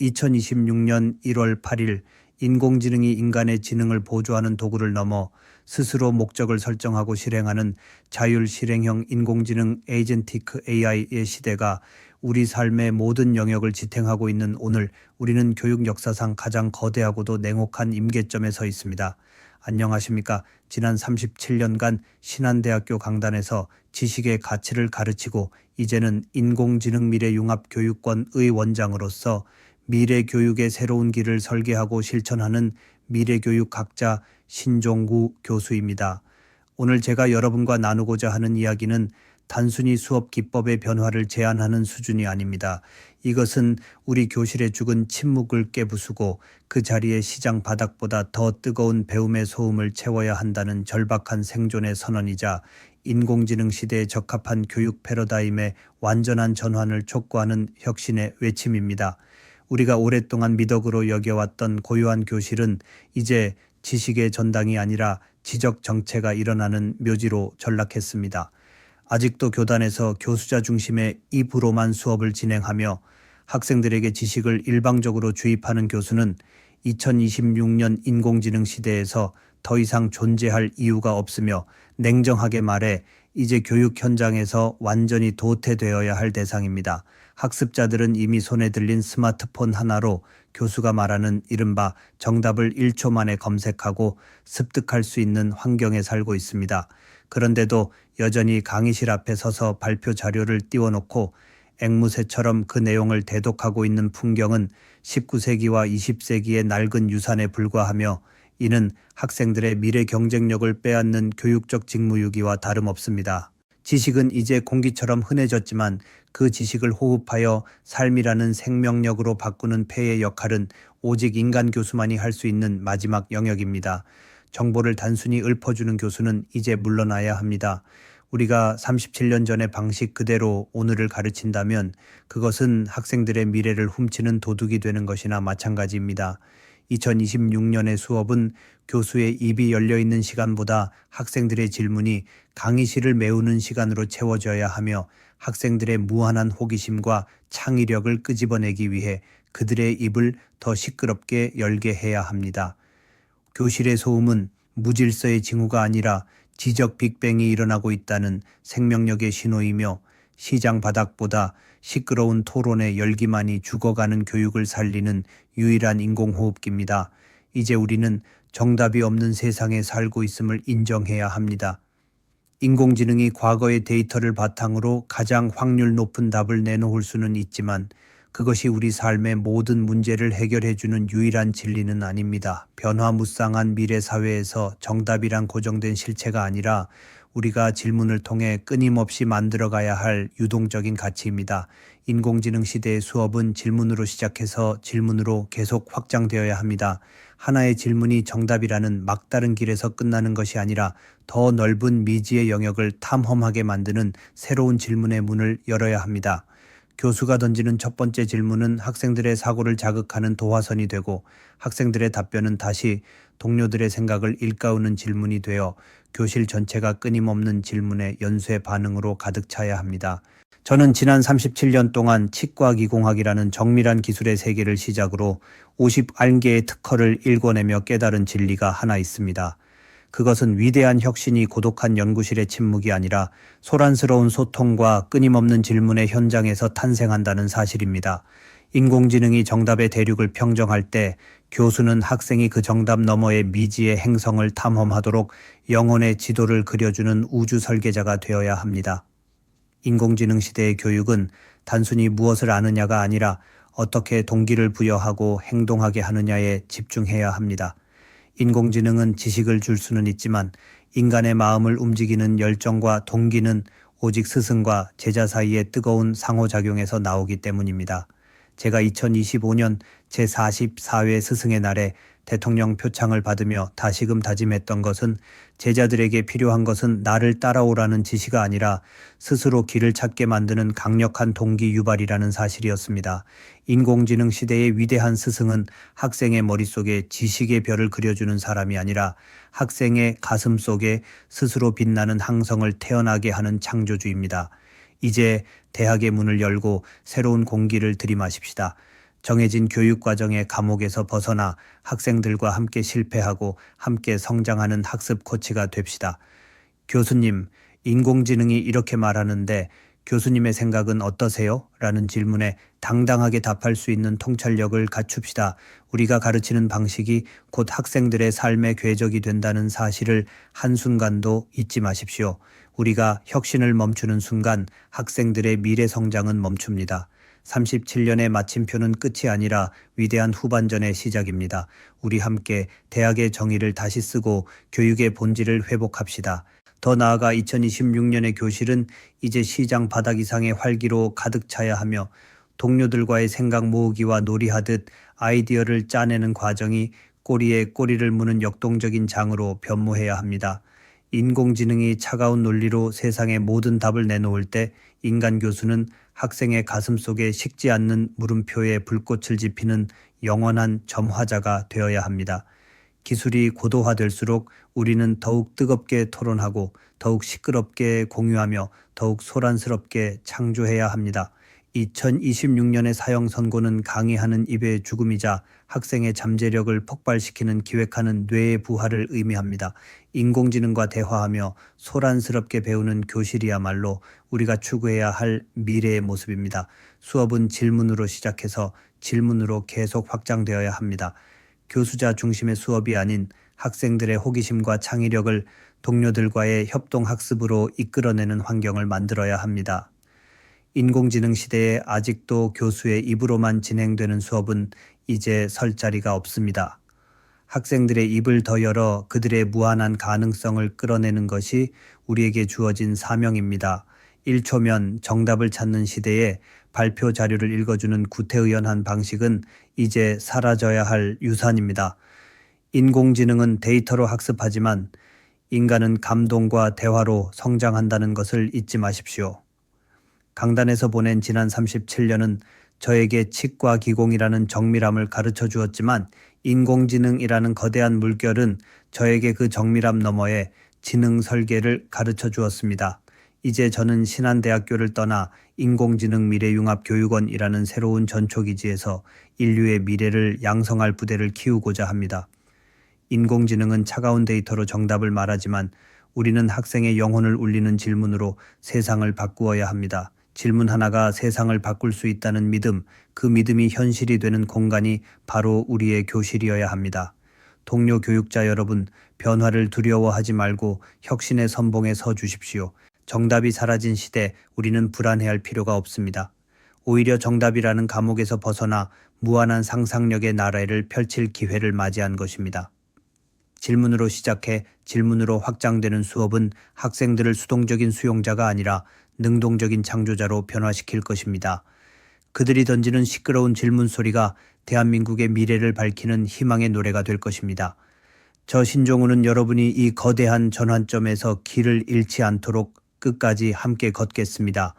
2026년 1월 8일 인공지능이 인간의 지능을 보조하는 도구를 넘어 스스로 목적을 설정하고 실행하는 자율 실행형 인공지능 에이전티크 AI의 시대가 우리 삶의 모든 영역을 지탱하고 있는 오늘 우리는 교육 역사상 가장 거대하고도 냉혹한 임계점에 서 있습니다. 안녕하십니까. 지난 37년간 신한대학교 강단에서 지식의 가치를 가르치고 이제는 인공지능 미래 융합 교육권의 원장으로서 미래 교육의 새로운 길을 설계하고 실천하는 미래교육 학자 신종구 교수입니다. 오늘 제가 여러분과 나누고자 하는 이야기는 단순히 수업 기법의 변화를 제안하는 수준이 아닙니다. 이것은 우리 교실의 죽은 침묵을 깨부수고 그 자리에 시장 바닥보다 더 뜨거운 배움의 소음을 채워야 한다는 절박한 생존의 선언이자 인공지능 시대에 적합한 교육 패러다임의 완전한 전환을 촉구하는 혁신의 외침입니다. 우리가 오랫동안 미덕으로 여겨왔던 고요한 교실은 이제 지식의 전당이 아니라 지적 정체가 일어나는 묘지로 전락했습니다. 아직도 교단에서 교수자 중심의 입으로만 수업을 진행하며 학생들에게 지식을 일방적으로 주입하는 교수는 2026년 인공지능 시대에서 더 이상 존재할 이유가 없으며 냉정하게 말해 이제 교육 현장에서 완전히 도태되어야 할 대상입니다. 학습자들은 이미 손에 들린 스마트폰 하나로 교수가 말하는 이른바 정답을 1초 만에 검색하고 습득할 수 있는 환경에 살고 있습니다. 그런데도 여전히 강의실 앞에 서서 발표 자료를 띄워놓고 앵무새처럼 그 내용을 대독하고 있는 풍경은 19세기와 20세기의 낡은 유산에 불과하며 이는 학생들의 미래 경쟁력을 빼앗는 교육적 직무유기와 다름없습니다. 지식은 이제 공기처럼 흔해졌지만 그 지식을 호흡하여 삶이라는 생명력으로 바꾸는 폐의 역할은 오직 인간 교수만이 할 수 있는 마지막 영역입니다. 정보를 단순히 읊어주는 교수는 이제 물러나야 합니다. 우리가 37년 전의 방식 그대로 오늘을 가르친다면 그것은 학생들의 미래를 훔치는 도둑이 되는 것이나 마찬가지입니다. 2026년의 수업은 교수의 입이 열려 있는 시간보다 학생들의 질문이 강의실을 메우는 시간으로 채워져야 하며 학생들의 무한한 호기심과 창의력을 끄집어내기 위해 그들의 입을 더 시끄럽게 열게 해야 합니다. 교실의 소음은 무질서의 징후가 아니라 지적 빅뱅이 일어나고 있다는 생명력의 신호이며 시장 바닥보다 시끄러운 토론의 열기만이 죽어가는 교육을 살리는 유일한 인공호흡기입니다. 이제 우리는 정답이 없는 세상에 살고 있음을 인정해야 합니다. 인공지능이 과거의 데이터를 바탕으로 가장 확률 높은 답을 내놓을 수는 있지만 그것이 우리 삶의 모든 문제를 해결해주는 유일한 진리는 아닙니다. 변화무쌍한 미래 사회에서 정답이란 고정된 실체가 아니라 우리가 질문을 통해 끊임없이 만들어가야 할 유동적인 가치입니다. 인공지능 시대의 수업은 질문으로 시작해서 질문으로 계속 확장되어야 합니다. 하나의 질문이 정답이라는 막다른 길에서 끝나는 것이 아니라 더 넓은 미지의 영역을 탐험하게 만드는 새로운 질문의 문을 열어야 합니다. 교수가 던지는 첫 번째 질문은 학생들의 사고를 자극하는 도화선이 되고 학생들의 답변은 다시 동료들의 생각을 일가우는 질문이 되어 교실 전체가 끊임없는 질문에 연쇄 반응으로 가득 차야 합니다. 저는 지난 37년 동안 치과 기공학이라는 정밀한 기술의 세계를 시작으로 50안개의 특허를 읽어내며 깨달은 진리가 하나 있습니다. 그것은 위대한 혁신이 고독한 연구실의 침묵이 아니라 소란스러운 소통과 끊임없는 질문의 현장에서 탄생한다는 사실입니다. 인공지능이 정답의 대륙을 평정할 때 교수는 학생이 그 정답 너머의 미지의 행성을 탐험하도록 영혼의 지도를 그려주는 우주 설계자가 되어야 합니다. 인공지능 시대의 교육은 단순히 무엇을 아느냐가 아니라 어떻게 동기를 부여하고 행동하게 하느냐에 집중해야 합니다. 인공지능은 지식을 줄 수는 있지만 인간의 마음을 움직이는 열정과 동기는 오직 스승과 제자 사이의 뜨거운 상호작용에서 나오기 때문입니다. 제가 2025년 제44회 스승의 날에 대통령 표창을 받으며 다시금 다짐했던 것은 제자들에게 필요한 것은 나를 따라오라는 지시가 아니라 스스로 길을 찾게 만드는 강력한 동기 유발이라는 사실이었습니다. 인공지능 시대의 위대한 스승은 학생의 머릿속에 지식의 별을 그려주는 사람이 아니라 학생의 가슴 속에 스스로 빛나는 항성을 태어나게 하는 창조주입니다. 이제 대학의 문을 열고 새로운 공기를 들이마십시다. 정해진 교육 과정의 감옥에서 벗어나 학생들과 함께 실패하고 함께 성장하는 학습 코치가 됩시다. 교수님, 인공지능이 이렇게 말하는데 교수님의 생각은 어떠세요? 라는 질문에 당당하게 답할 수 있는 통찰력을 갖춥시다. 우리가 가르치는 방식이 곧 학생들의 삶의 궤적이 된다는 사실을 한순간도 잊지 마십시오. 우리가 혁신을 멈추는 순간 학생들의 미래 성장은 멈춥니다. 37년의 마침표는 끝이 아니라 위대한 후반전의 시작입니다. 우리 함께 대학의 정의를 다시 쓰고 교육의 본질을 회복합시다. 더 나아가 2026년의 교실은 이제 시장 바닥 이상의 활기로 가득 차야 하며 동료들과의 생각 모으기와 놀이하듯 아이디어를 짜내는 과정이 꼬리에 꼬리를 무는 역동적인 장으로 변모해야 합니다. 인공지능이 차가운 논리로 세상의 모든 답을 내놓을 때 인간 교수는 학생의 가슴 속에 식지 않는 물음표에 불꽃을 지피는 영원한 점화자가 되어야 합니다. 기술이 고도화될수록 우리는 더욱 뜨겁게 토론하고 더욱 시끄럽게 공유하며 더욱 소란스럽게 창조해야 합니다. 2026년의 사형 선고는 강의하는 입의 죽음이자 학생의 잠재력을 폭발시키는 기획하는 뇌의 부활을 의미합니다. 인공지능과 대화하며 소란스럽게 배우는 교실이야말로 우리가 추구해야 할 미래의 모습입니다. 수업은 질문으로 시작해서 질문으로 계속 확장되어야 합니다. 교수자 중심의 수업이 아닌 학생들의 호기심과 창의력을 동료들과의 협동 학습으로 이끌어내는 환경을 만들어야 합니다. 인공지능 시대에 아직도 교수의 입으로만 진행되는 수업은 이제 설 자리가 없습니다. 학생들의 입을 더 열어 그들의 무한한 가능성을 끌어내는 것이 우리에게 주어진 사명입니다. 1초면 정답을 찾는 시대에 발표 자료를 읽어주는 구태의연한 방식은 이제 사라져야 할 유산입니다. 인공지능은 데이터로 학습하지만 인간은 감동과 대화로 성장한다는 것을 잊지 마십시오. 강단에서 보낸 지난 37년은 저에게 치과 기공이라는 정밀함을 가르쳐 주었지만 인공지능이라는 거대한 물결은 저에게 그 정밀함 너머에 지능 설계를 가르쳐 주었습니다. 이제 저는 신한대학교를 떠나 인공지능 미래융합교육원이라는 새로운 전초기지에서 인류의 미래를 양성할 부대를 키우고자 합니다. 인공지능은 차가운 데이터로 정답을 말하지만 우리는 학생의 영혼을 울리는 질문으로 세상을 바꾸어야 합니다. 질문 하나가 세상을 바꿀 수 있다는 믿음, 그 믿음이 현실이 되는 공간이 바로 우리의 교실이어야 합니다. 동료 교육자 여러분, 변화를 두려워하지 말고 혁신의 선봉에 서 주십시오. 정답이 사라진 시대, 우리는 불안해할 필요가 없습니다. 오히려 정답이라는 감옥에서 벗어나 무한한 상상력의 나라를 펼칠 기회를 맞이한 것입니다. 질문으로 시작해 질문으로 확장되는 수업은 학생들을 수동적인 수용자가 아니라 능동적인 창조자로 변화시킬 것입니다. 그들이 던지는 시끄러운 질문 소리가 대한민국의 미래를 밝히는 희망의 노래가 될 것입니다. 저 신종우는 여러분이 이 거대한 전환점에서 길을 잃지 않도록 끝까지 함께 걷겠습니다.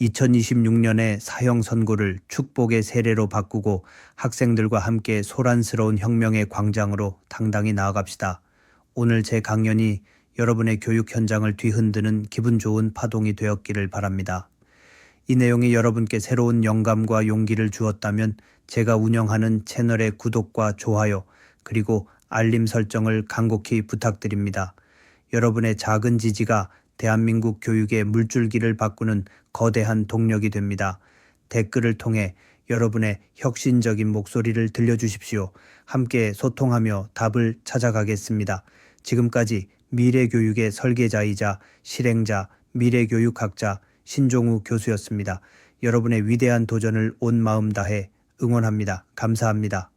2026년의 사형 선고를 축복의 세례로 바꾸고 학생들과 함께 소란스러운 혁명의 광장으로 당당히 나아갑시다. 오늘 제 강연이 여러분의 교육 현장을 뒤흔드는 기분 좋은 파동이 되었기를 바랍니다. 이 내용이 여러분께 새로운 영감과 용기를 주었다면 제가 운영하는 채널의 구독과 좋아요 그리고 알림 설정을 간곡히 부탁드립니다. 여러분의 작은 지지가 대한민국 교육의 물줄기를 바꾸는 거대한 동력이 됩니다. 댓글을 통해 여러분의 혁신적인 목소리를 들려주십시오. 함께 소통하며 답을 찾아가겠습니다. 지금까지 미래교육의 설계자이자 실행자, 미래교육학자 신종우 교수였습니다. 여러분의 위대한 도전을 온 마음 다해 응원합니다. 감사합니다.